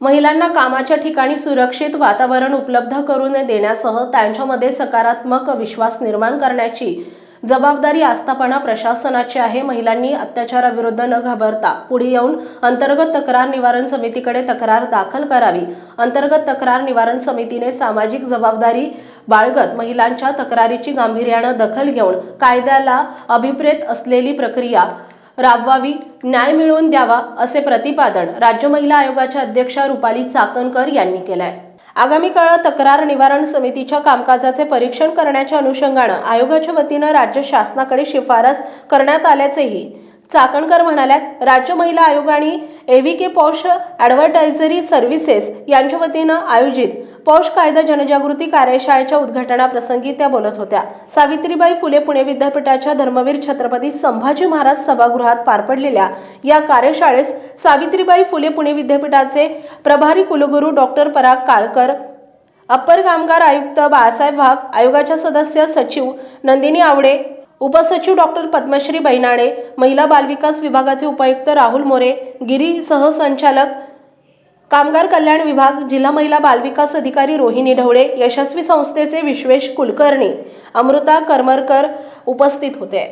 महिलांना कामाच्या ठिकाणी सुरक्षित वातावरण उपलब्ध करून देण्यासह त्यांच्यामध्ये सकारात्मक विश्वास निर्माण करण्याची जबाबदारी आस्थापना प्रशासनाची आहे. महिलांनी अत्याचाराविरुद्ध न घाबरता पुढे येऊन अंतर्गत तक्रार निवारण समितीकडे तक्रार दाखल करावी. अंतर्गत तक्रार निवारण समितीने सामाजिक जबाबदारी बाळगत महिलांच्या तक्रारीची गांभीर्यानं दखल घेऊन कायद्याला अभिप्रेत असलेली प्रक्रिया राबवावी न्याय मिळवून द्यावा असे प्रतिपादन राज्य महिला आयोगाच्या अध्यक्षा रुपाली चाकणकर यांनी केलं आहे आगामी काळात तक्रार निवारण समितीच्या कामकाजाचे परीक्षण करण्याच्या अनुषंगानं आयोगाच्या वतीनं राज्य शासनाकडे शिफारस करण्यात आल्याचेही चाकणकर म्हणाल्यात राज्य महिला आयोग आणि एव्हीके पॉश ॲडव्हर्टायझरी सर्व्हिसेस यांच्या वतीनं आयोजित पौष कायदा जनजागृती कार्यशाळेच्या उद्घाटनाप्रसंगी त्या बोलत होत्या. सावित्रीबाई फुले पुणे विद्यापीठाच्या धर्मवीर छत्रपती संभाजी महाराज सभागृहात पार पडलेल्या या कार्यशाळेस सावित्रीबाई फुले पुणे विद्यापीठाचे प्रभारी कुलगुरू डॉक्टर पराग काळकर अप्पर कामगार आयुक्त बाळासाहेब वाघ आयोगाच्या सदस्य सचिव नंदिनी आवडे उपसचिव डॉक्टर पद्मश्री बैनाडे महिला बालविकास विभागाचे उपायुक्त राहुल मोरे गिरी सहसंचालक कामगार कल्याण विभाग जिल्हा महिला बालविकास अधिकारी रोहिणी ढवळे यशस्वी संस्थेचे विश्वेश कुलकर्णी अमृता करमरकर उपस्थित होते.